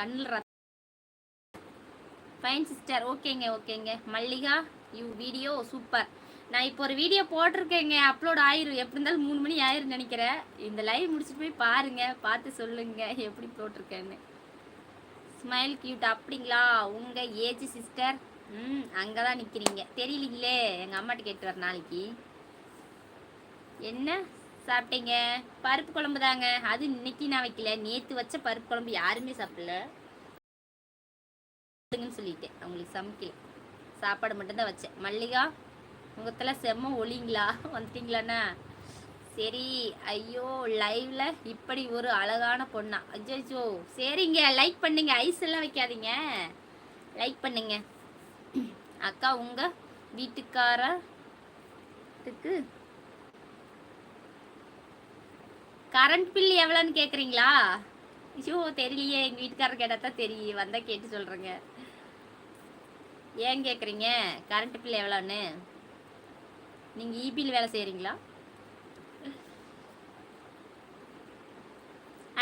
கண்ணில் ரத்த fine sister ஓகேங்க ஓகேங்க. மல்லிகா யூ வீடியோ சூப்பர் நான் இப்போ ஒரு வீடியோ போட்டிருக்கேங்க. அப்லோட் ஆயிரும். எப்படி இருந்தாலும் மூணு மணி ஆயிரும் நினைக்கிறேன். இந்த லைவ் முடிச்சுட்டு போய் பாருங்க. பார்த்து சொல்லுங்க. எப்படி போட்டிருக்கேன்னு. ஸ்மைல் கியூட் அப்படிங்களா? உங்க ஏஜ் சிஸ்டர் ம் அங்கே தான் நிற்கிறீங்க தெரியலீங்களே. எங்கள் அம்மாட்ட கேட்டு வர நாளைக்கு. என்ன? சாப்பிட்டீங்க? பருப்பு குழம்பு தாங்க. அது இன்னைக்கு நான் வைக்கல. நேற்று வச்ச பருப்பு குழம்பு யாருமே சாப்பிடல. சொல்லிட்டேன். அவங்களுக்கு சமைக்கல. சாப்பாடு மட்டும்தான் வச்சேன். மல்லிகா முகத்துல செம்ம ஒளிங்களா? வந்துட்டீங்களாண்ணா? சரி ஐயோ லைவ்ல இப்படி ஒரு அழகான பொண்ணா. அஜோ சரிங்க லைக் பண்ணுங்க. ஐஸ் எல்லாம் வைக்காதீங்க. லைக் பண்ணுங்க. அக்கா உங்க வீட்டுக்காரத்துக்கு கரண்ட் பில் எவ்வளோன்னு கேட்குறீங்களா ஐயோ தெரியலையே. எங்கள் வீட்டுக்காரர் கேட்டால் தான் தெரியும் வந்தால் கேட்டு சொல்கிறேங்க ஏன் கேட்குறீங்க கரண்ட் பில் எவ்வளோன்னு நீங்கள் இபியில் வேலை செய்கிறீங்களா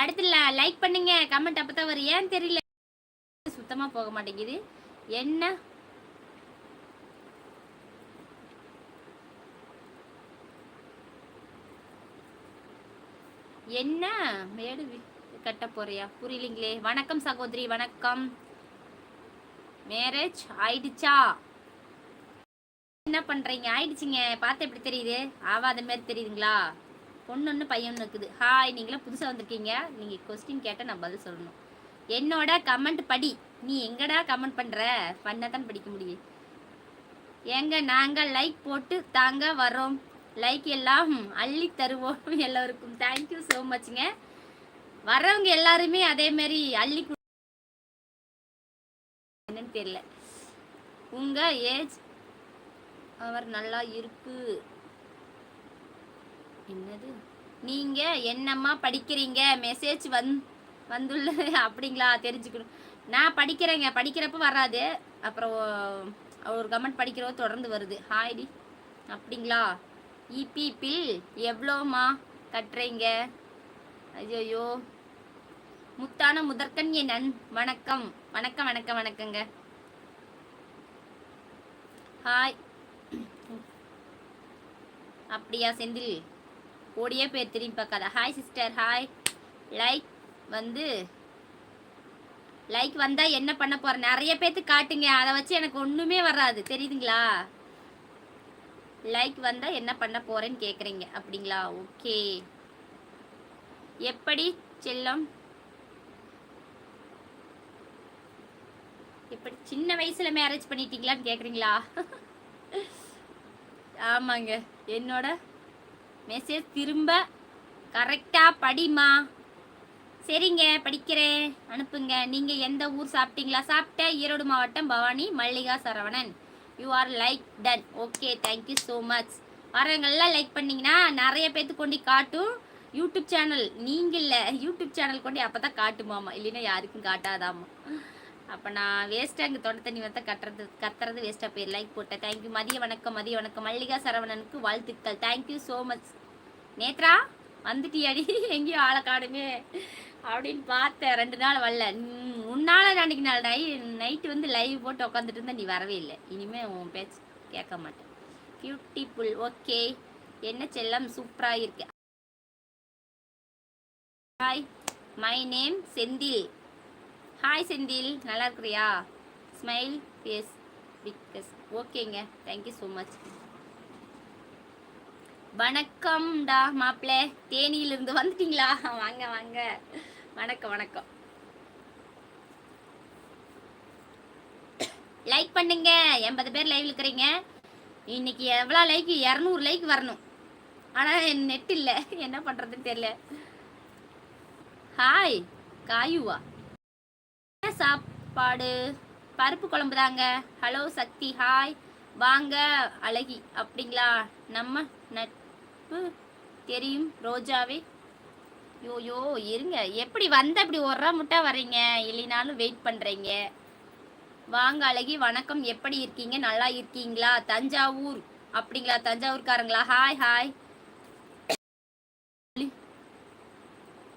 அடுத்து லைக் பண்ணுங்க. கமெண்ட் அப்போ தான் வரும். ஏன் தெரியல? சுத்தமாக போக மாட்டேங்குது. என்ன? என்ன மேடு கட்ட போறியா? புரியலீங்களே. வணக்கம் சகோதரி வணக்கம். மேரேஜ் ஆயிடுச்சா? என்ன பண்றீங்க? ஆயிடுச்சுங்க. பார்த்து எப்படி தெரியுது? ஆவாத மாதிரி தெரியுதுங்களா? பொண்ணு ஒன்று பையன் ஒன்று இருக்குது. ஹாய் நீங்களாம் புதுசாக வந்திருக்கீங்க. நீங்கள் கொஸ்டின் கேட்டால் நான் பதில் சொல்லணும். என்னோட கமெண்ட் படி. நீ எங்கடா கமெண்ட் பண்ணுற பண்ணால் தான் படிக்க முடியும் ஏங்க நாங்கள் லைக் போட்டு தாங்க வரோம் லைக் எல்லாம் அள்ளி தருவோம் எல்லோருக்கும். தேங்க்யூ ஸோ மச்ங்க வர்றவங்க எல்லாருமே அதே மாதிரி அள்ளி என்னன்னு தெரியல. உங்க ஏஜ் அவர் நல்லா இருக்கு. என்னது? நீங்க என்னம்மா படிக்கிறீங்க? மெசேஜ் வந் வந்துள்ள அப்படிங்களா? தெரிஞ்சுக்கணும். நான் படிக்கிறேங்க. படிக்கிறப்ப வராது. அப்புறம் ஒரு கமெண்ட் படிக்கிறவ தொடர்ந்து வருது. ஹாய்டி அப்படிங்களா? இபி பில் எவ்வளோமா கட்டுறீங்க? ஐயோ முத்தான முதற்கண் என் நன் வணக்கம். வணக்கம் வணக்கம் வணக்கங்க. ஹாய். அப்படியா செந்தில்? ஓடியே பேர் திரும்பி பார்க்காத. Hi sister. ஹாய். லைக் வந்து லைக் வந்தால் என்ன பண்ண போகிறேன் நிறைய பேர்த்து காட்டுங்க. அதை வச்சு எனக்கு ஒன்றுமே வராது. தெரியுதுங்களா? லைக் வந்தால் என்ன பண்ண போகிறேன்னு கேட்குறீங்க அப்படிங்களா? ஓகே எப்படி செல்லம்? இப்படி சின்ன வயசில் மேரேஜ் பண்ணிட்டீங்களான்னு கேட்குறீங்களா ஆமாங்க. என்னோட மெசேஜ் திரும்ப கரெக்டாக படிமா சரிங்க படிக்கிறேன். அனுப்புங்க. நீங்கள் எந்த ஊர் சாப்பிட்டீங்களா? சாப்பிட்டேன் ஈரோடு மாவட்டம் Bhavani Mallika Saravanan. You are like done okay thank you so much வரவங்கள்லாம் like பண்ணிங்கன்னா நிறைய பேர்த்து கொண்டு காட்டும். யூடியூப் சேனல் நீங்கள் இல்லை யூடியூப் சேனல் கொண்டு அப்பதான் காட்டுமாமா. இல்லைன்னா யாருக்கும் காட்டாதாமா. அப்போ நான் வேஸ்ட்டாக இங்கே தொண்டை தண்ணி வந்தால் கட்டுறது கத்துறது வேஸ்ட்டாக போய் லைக் போட்டேன். தேங்க்யூ மதிய வணக்கம் மதிய வணக்கம். மல்லிகா சரவணனுக்கு வாழ்த்துக்கள். Thank you so much Nethra? வந்துட்டியாடி? எங்கேயும் ஆளை காணுமே அப்படின்னு பார்த்தேன். ரெண்டு நாள் வரல. உன்னால அன்னைக்கு நாள் நை நைட்டு வந்து லைவ் போட்டு உட்காந்துட்டு இருந்தா நீ வரவே இல்லை. இனிமே உன் பேச்சு கேட்க மாட்டேன். பியூட்டிஃபுல் ஓகே என்ன செல்லம்? சூப்பராக இருக்கு. Hi my name Senthil. Hi Senthil. நல்லா இருக்கிறியா? ஸ்மைல் ஃபேஸ் பிக்கஸ் ஓகேங்க தேங்க்யூ ஸோ மச் வணக்கம்டா மாப்பிள்ளை தேனியிலிருந்து வந்துட்டீங்களா? வாங்க வாங்க. வணக்கம் வணக்கம். லைக் பண்ணுங்க. எண்பது பேர் லைவ் இருக்கிறீங்க. இன்னைக்கு எவ்வளோ லைக் இரநூறு லைக் வரணும். ஆனால் நெட் இல்லை. என்ன பண்ணுறதுன்னு தெரியல. ஹாய் காயுவா. என்ன சாப்பாடு? பருப்பு குழம்பு தாங்க. ஹலோ சக்தி. ஹாய் வாங்க அழகி. அப்படிங்களா? நம்ம நட் தெரியும். ரோஜாவே. யோயோ இருங்க. எப்படி வந்த இப்படி ஒரு முட்டா வர்றீங்க? இல்லைனாலும் வெயிட் பண்ணுறீங்க வாங்க அழகி. வணக்கம். எப்படி இருக்கீங்க? நல்லா இருக்கீங்களா? தஞ்சாவூர். அப்படிங்களா? தஞ்சாவூர்காரங்களா? ஹாய் ஹாய்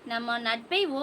நம்ம நட்பை ஓ